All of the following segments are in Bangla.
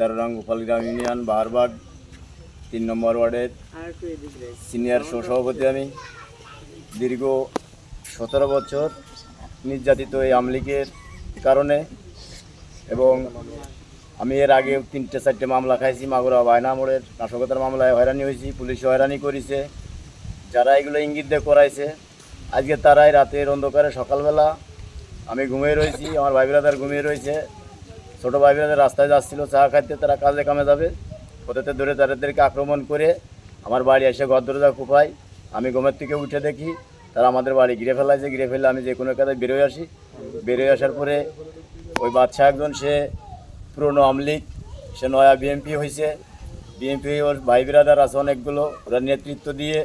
তেরো রং গোপালগ্রাম ইউনিয়ন বাহারবাগ তিন নম্বর ওয়ার্ডের সিনিয়র সহসভাপতি আমি। দীর্ঘ সতেরো বছর নির্যাতিত এই আমলিকের কারণে এবং আমি এর আগে তিনটে চারটে মামলা খাইছি, মাগুরা বায়না মোড়ের নাশকতার মামলায় হয়রানি হয়েছি পুলিশ হয়রানি করেছে। যারা এগুলো ইঙ্গিত দিয়ে করাইছে, আজকে তারাই রাতের অন্ধকারে সকালবেলা আমি ঘুমিয়ে রয়েছি, আমার ভাই ঘুমিয়ে রয়েছে। ছোটো ভাই ব্রাদার রাস্তায় যাচ্ছিল, চা খাইতে তারা কাজে কামে যাবে। ওদেরতে ধরে তাদেরকে আক্রমণ করে আমার বাড়ি এসে ঘর দরজা কুপাই আমি ঘুমের থেকে উঠে দেখি, তারা আমাদের বাড়ি ঘিরে ফেলাইছে ঘিরে ফেললে আমি যে কোনো কাজে বেরোয় আসি। বেরোয় আসার পরে ওই বাচ্চা একজন, সে পুরনো আমলিক, সে নয়া বিএমপি হয়েছে বিএমপি ওর ভাই বিরাদার আছে অনেকগুলো। ওরা নেতৃত্ব দিয়ে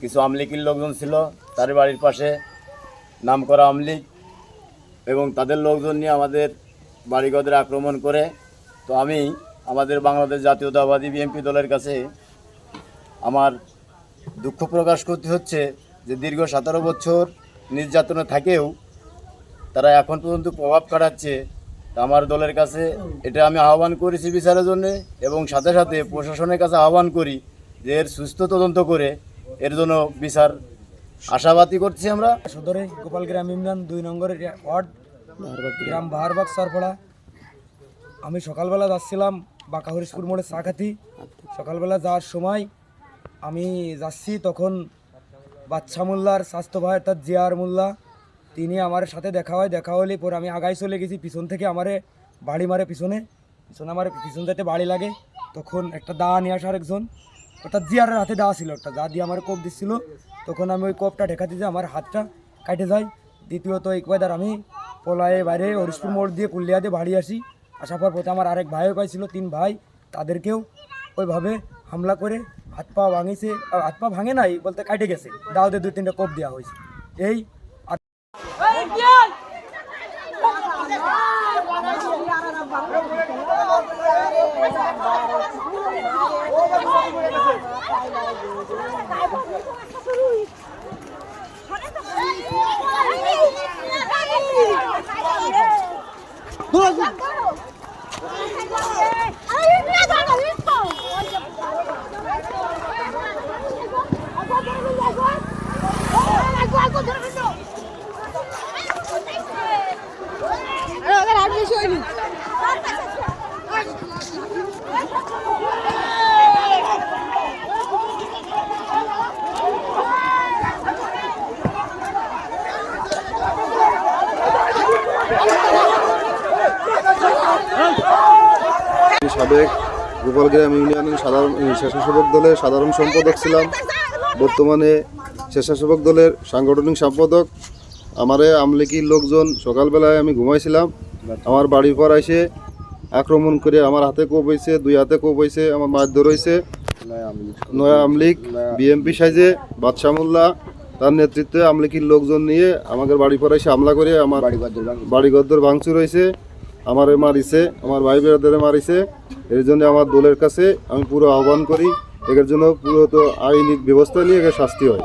কিছু আমলিকির লোকজন ছিল। তার বাড়ির পাশে নাম করা আমলিক এবং তাদের লোকজন নিয়ে আমাদের বাড়িঘরে আক্রমণ করে, তো আমি আমাদের বাংলাদেশ জাতীয়তাবাদী বিএনপি দলের কাছে আমার দুঃখ প্রকাশ করতে হচ্ছে যে দীর্ঘ সতেরো বছর নির্যাতনে থাকেও তারা এখন পর্যন্ত প্রভাব কাটাচ্ছে। আমার দলের কাছে এটা আমি আহ্বান করেছি বিচারের জন্যে এবং সাথে সাথে প্রশাসনের কাছে আহ্বান করি যে এর সুস্থ তদন্ত করে এর জন্য বিচার আশাবাদী করছি আমরা। সদরে গোপালগ্রাম ইউনিয়ন দুই নম্বরের ওয়ার্ড গ্রাম বাহারবাগ সরপড়া আমি সকালবেলা যাচ্ছিলাম বাঁকা হরিশপুর মোড়ে চাকাতি সকালবেলা যাওয়ার সময় আমি যাচ্ছি তখন বাচ্চা মোল্লার স্বাস্থ্য ভাই অর্থাৎ জিয়ার মোল্লা। তিনি আমার সাথে দেখা হয় দেখা হলে পর আমি আগাই চলে গেছি পিছন থেকে আমারে বাড়ি মারে পিছনে। পিছনে আমার পিছন যাতে বাড়ি লাগে। তখন একটা দা নিয়ে আসার একজন অর্থাৎ জিয়ারের হাতে দেওয়া ছিল একটা দা দিয়ে আমার কোপ দিচ্ছিল। তখন আমি ওই কোপটা ঠেকাতে যে আমার হাতটা কাটে যায়। দ্বিতীয়ত একবার আমি পলায়ে বাইরে হরিশপুর মোড় দিয়ে পুল্লিয়া দিয়ে বাড়ি আসি। আসার পর পথে আমার আরেক ভাইও পাইছিল, তিন ভাই। তাদেরকেও ওইভাবে হামলা করে হাত পা ভাঙিয়েছে হাত পা ভাঙে নাই বলতে কাটে গেছে। দাওদের দু তিনটা কোপ দেওয়া হয়েছে। এই Woo! সাবেক গোপালগ্রাম ইউনিয়নের সাধারণ স্বেচ্ছাসেবক দলের সাধারণ সম্পাদক ছিলাম। বর্তমানে স্বেচ্ছাসেবক দলের সাংগঠনিক সম্পাদক। আমারে আমলিকির লোকজন সকালবেলায় আমি ঘুমাইছিলাম। আমার বাড়ির পর এসে আক্রমণ করে আমার হাতে কোপ হয়েছে দুই হাতে কোপ হয়েছে আমার মারধর হয়েছে নয়া আমলিক বিএমপি সাইজে বাদশাহ মোল্লা, তার নেতৃত্বে আমলিকির লোকজন নিয়ে আমাদের বাড়ি পর এসে হামলা করে আমার বাড়িঘর ভাঙচুর হয়েছে আমারে মারিছে, আমার ভাই বেড়াদের মারিছে। এর জন্য আমার দলের কাছে আমি পুরো আহ্বান করি। এর জন্য পুরো তো আইনিক ব্যবস্থা নিয়ে শাস্তি হয়।